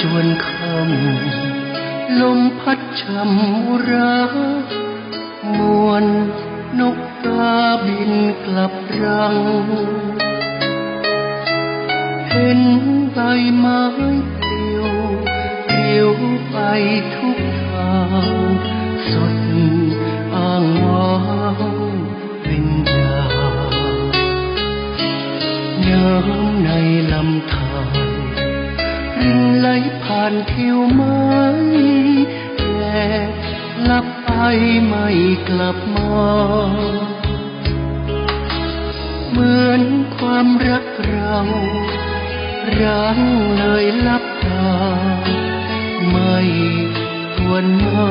จวนคำลมพัดชำรักมวนนกกาบินกลับรัง เห็นใบไม้เปลิวเปลิวไปทุกทางสดอ้างว้างเป็นดาน้ำในลำธารินไหลผ่านทิวไม้แต่ลับไปไม่กลับมาเหมือนความรักเราร้างเลยลับตา ไม่ทวนมา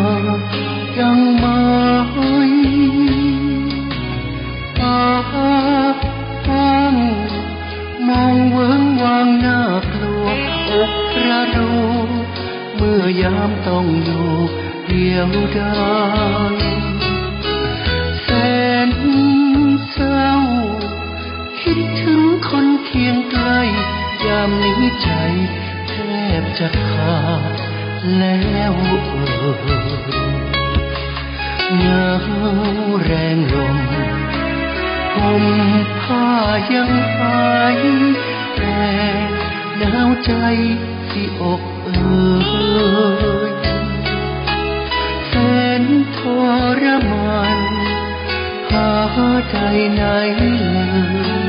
ยังไม่ตาฟังมองเวิงวางหน้ากลัว อกกระดู เมื่อยามต้องอยู่เดียวดายแสนเศร้า คิดถึงคนเคียงไกล ยามนี้ใจแทบจะขาดแล้วเอ่ยเงาแรงลมผมผ้ายังหาย หนาวใจที่อกเอ่ยแสนทรมานหาใจไหนเลย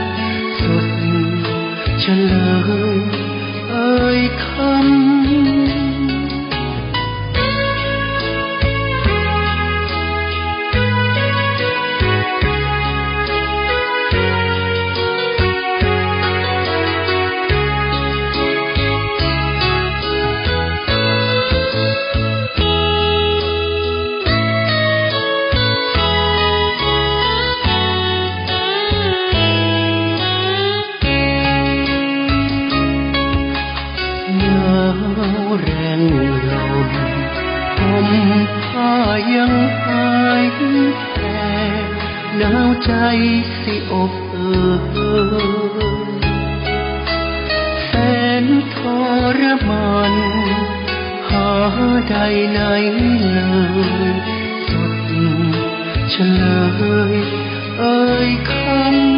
ยังหายแต่หนาวใจสิอบเอ่ยแสนทรมานหาใดไหนเลยสุดเฉลยเอ่ยคำ